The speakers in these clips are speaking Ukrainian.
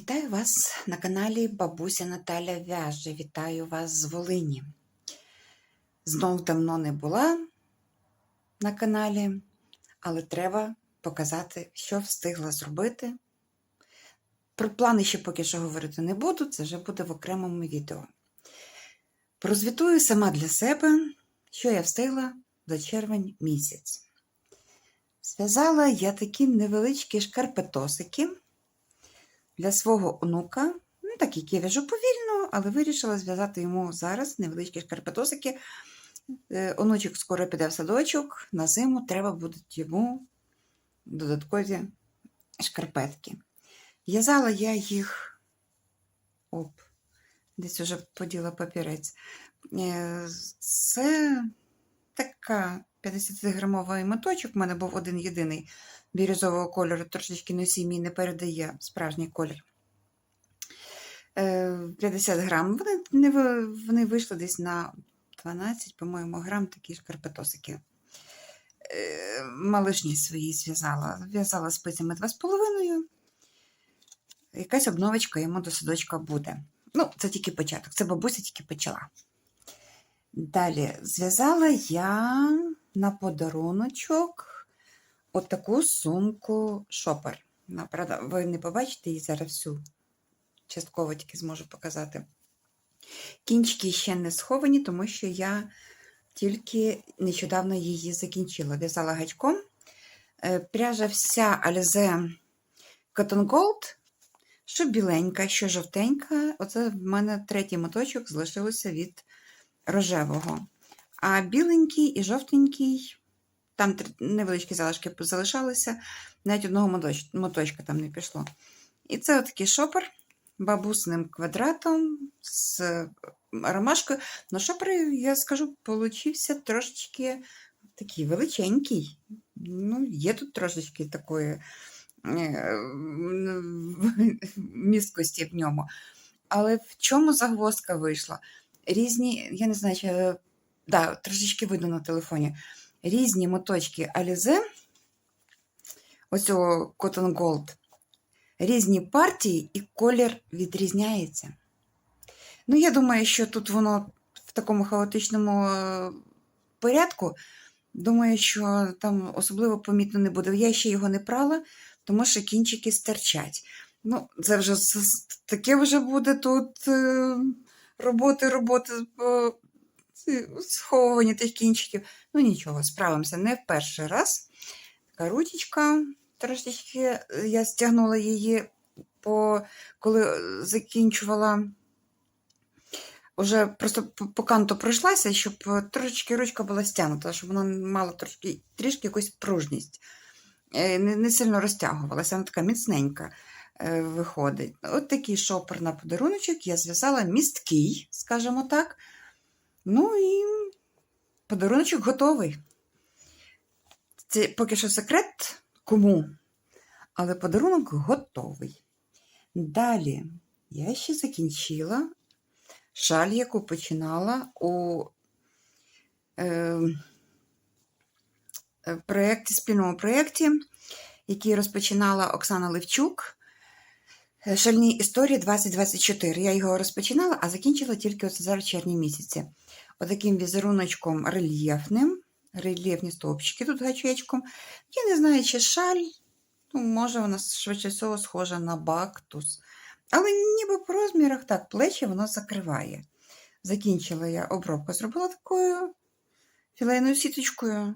Вітаю вас на каналі Бабуся Наталя Вяже. Вітаю вас з Волині. Знов давно не була на каналі, але треба показати, що встигла зробити. Про плани ще поки що говорити не буду, це вже буде в окремому відео. Прозвітую сама для себе, що я встигла за червень місяць. Зв'язала я такі невеличкі шкарпетосики для свого онука, ну так, як я в'яжу повільно, але вирішила зв'язати йому зараз невеличкі шкарпетосики. Е, Онучок скоро піде в садочок, на зиму треба будуть йому додаткові шкарпетки. В'язала я їх, оп, десь уже поділа папірець. Е, Це така 50-грамовий моточок, у мене був один єдиний бірюзового кольору, трошечки носій мій не передає справжній колір. Е, 50 грам. Вони, вони вийшли десь на 12, по-моєму, грам такі шкарпетосики. Е, Малишні свої зв'язала. В'язала спицями 2,5. Якась обновочка йому до садочка буде. Ну, це тільки початок. Це бабуся тільки почала. Далі зв'язала я на подаруночок отаку сумку шопер. Ну, правда, ви не побачите її зараз всю. Частково тільки зможу показати. Кінчики ще не сховані, тому що я тільки нещодавно її закінчила. В'язала гачком. Е, Пряжа вся Alize Cotton Gold, що біленька, що жовтенька. Оце в мене третій моточок залишився від рожевого. А біленький і жовтенький, там невеличкі залишки залишалися, навіть одного моточ- моточка там не пішло. І це такий шопер бабусним квадратом з ромашкою. Ну, шопер, я скажу, получився трошечки такий величенький. Ну, є тут трошечки такої е, місткості в ньому. Але в чому загвоздка вийшла? Різні, я не знаю, чи, да, трошечки видно на телефоні. Різні моточки Alize, оцього Cotton Gold, різні партії і колір відрізняється. Ну, я думаю, що тут воно в такому хаотичному е, порядку. Думаю, що там особливо помітно не буде. Я ще його не прала, тому що кінчики стирчать. Ну, це вже таке вже буде тут е, роботи, роботи по сховування тих кінчиків. Ну нічого, справимося не в перший раз. Така ручечка, трошечки е, я стягнула її, по, коли е, закінчувала. Уже просто по, канту пройшлася, щоб е, трошечки ручка була стягнута, щоб вона мала трошки, трішки якусь пружність. Е, Не, не сильно розтягувалася, вона така міцненька е, виходить. От такий шопер на подаруночок я зв'язала місткий, скажімо так. Ну і подаруночок готовий. Це поки що секрет кому, але подарунок готовий. Далі я ще закінчила шаль, яку починала у е, е, проєкті, спільному проєкті, який розпочинала Оксана Левчук. Е, Шальні історії 2024. Я його розпочинала, а закінчила тільки оце зараз червні місяці. Отаким візеруночком рельєфним, рельєфні стовпчики тут гачечком. Я не знаю, чи шаль, ну, може, вона швидше всього схожа на бактус. Але ніби по розмірах так, плечі воно закриває. Закінчила я обробку, зробила такою філейною сіточкою.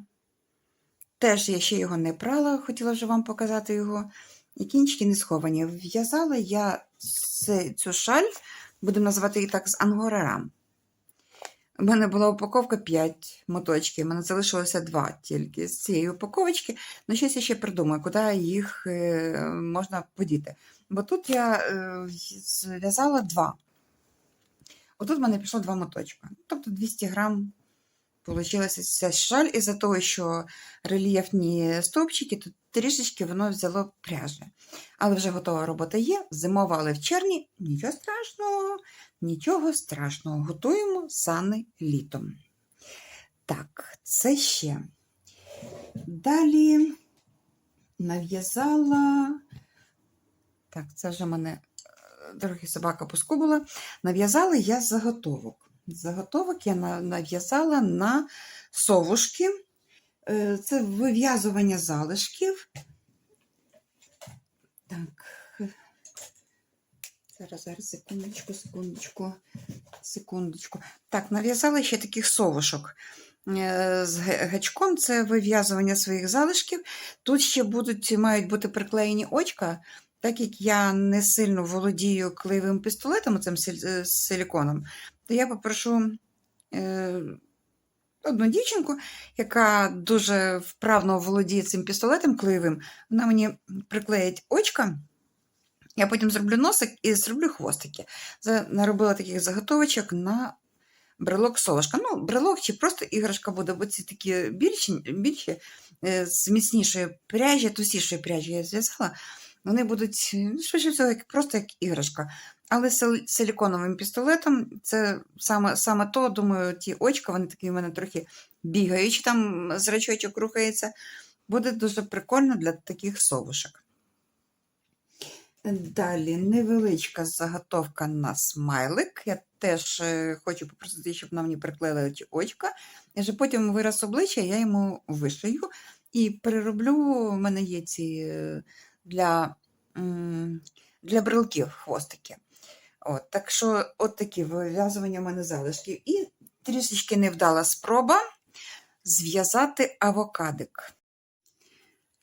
Теж я ще його не прала, хотіла вже вам показати його. І кінчики не сховані. В'язала я цю шаль, будемо називати її так, з ангорарам. У мене була упаковка 5 моточків, у мене залишилося 2 тільки з цієї упаковочки. Ну, щось я ще придумаю, куди їх е, можна подіти. Бо тут я е, зв'язала 2. Отут в мене пішло 2 моточка. Тобто 200 грам Получилася ця шаль із-за того, що рельєфні стовпчики, тут трішечки воно взяло пряжі. Але вже готова робота є. Зимова, але в червні. Нічого страшного, нічого страшного. Готуємо сани літом. Так, це ще. Далі нав'язала. Так, це вже мене трохи собака поскубила. Нав'язала я заготовок. Заготовок я нав'язала на совушки. Е, Це вив'язування залишків. Так. Зараз, зараз, секундочку, секундочку, секундочку. Так, нав'язала ще таких совушок. Е, З гачком це вив'язування своїх залишків. Тут ще будуть, мають бути приклеєні очка, так як я не сильно володію клеєвим пістолетом, цим е, силіконом, то я попрошу одну дівчинку, яка дуже вправно володіє цим пістолетом клеєвим, вона мені приклеїть очка. Я потім зроблю носик і зроблю хвостики. Наробила таких заготовочок на брелок совушка. Ну, брелок чи просто іграшка буде, бо ці такі більші, більші е, з міцнішої пряжі, тусішої пряжі я зв'язала. Вони будуть ну, швидше всього, як, просто як іграшка. Але з силіконовим пістолетом це саме, саме то, думаю, ті очка, вони такі в мене трохи бігаючі, там зрачочок рухається. Буде дуже прикольно для таких совушок. Далі невеличка заготовка на смайлик. Я теж е, хочу попросити, щоб вона мені приклеїла ці очка. І вже потім вираз обличчя я йому вишию і перероблю. У мене є ці е, для, для брелків хвостики. От, так що, от такі вив'язування в мене залишків. І трішечки невдала спроба зв'язати авокадик.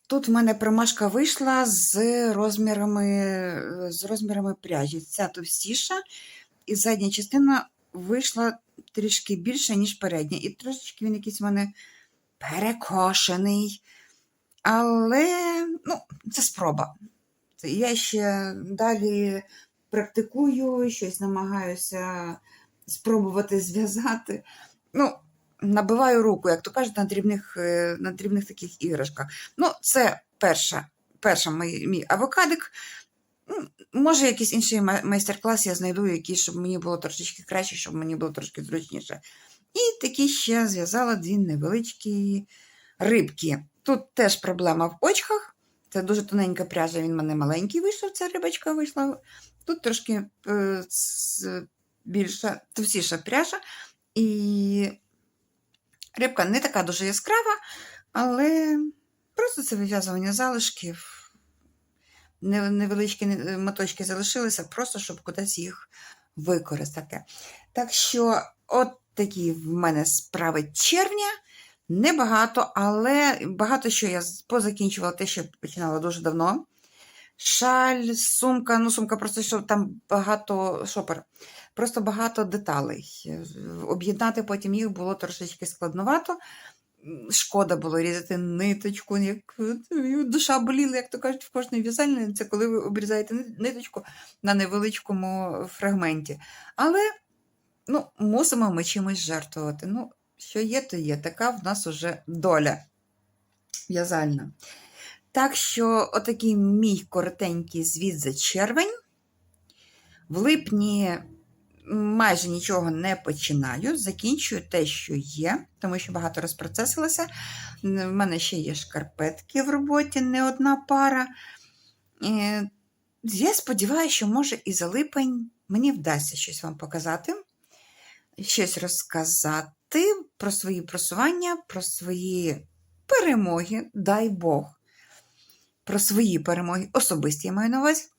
Тут в мене промашка вийшла з розмірами, з розмірами пряжі. Ця товстіша, і задня частина вийшла трішки більше, ніж передня. І трошечки він якийсь в мене перекошений. Але ну, це спроба. Я ще далі практикую, щось намагаюся спробувати зв'язати. Ну, набиваю руку, як то кажуть, на дрібних, е, на дрібних таких іграшках. Ну, це перша, перша мій, мій авокадик. Може, якийсь інший майстер-клас я знайду, який, щоб мені було трошечки краще, щоб мені було трошки зручніше. І такі ще зв'язала дві невеличкі рибки. Тут теж проблема в очках. Це дуже тоненька пряжа, він в мене маленький вийшов, ця рибочка вийшла. Тут трошки е, більша, товстіша пряжа. І рибка не така дуже яскрава, але просто це вив'язування залишків. Невеличкі моточки залишилися, просто щоб кудись їх використати. Так що, от такі в мене справи червня. Небагато, але багато що я позакінчувала те, що починала дуже давно. Шаль, сумка, ну сумка просто що там багато шопер, просто багато деталей. Об'єднати потім їх було трошечки складновато. Шкода було різати ниточку, як душа боліла, як то кажуть, в кожній в'язальні. Це коли ви обрізаєте ниточку на невеличкому фрагменті. Але ну, мусимо ми чимось жертвувати. Ну, що є, то є. Така в нас уже доля в'язальна. Так що, отакий мій коротенький звіт за червень. В липні майже нічого не починаю, закінчую те, що є, тому що багато розпроцесилося. В мене ще є шкарпетки в роботі, не одна пара. Е, Я сподіваюся, що може і за липень мені вдасться щось вам показати, щось розказати про свої просування, про свої перемоги, дай Бог. Про свої перемоги, особисті я маю на увазі.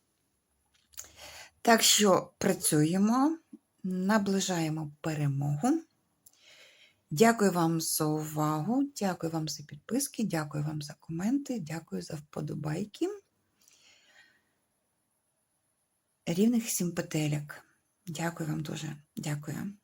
Так що працюємо, наближаємо перемогу. Дякую вам за увагу, дякую вам за підписки, дякую вам за коменти, дякую за вподобайки. Рівних сім петелек. Дякую вам дуже. Дякую.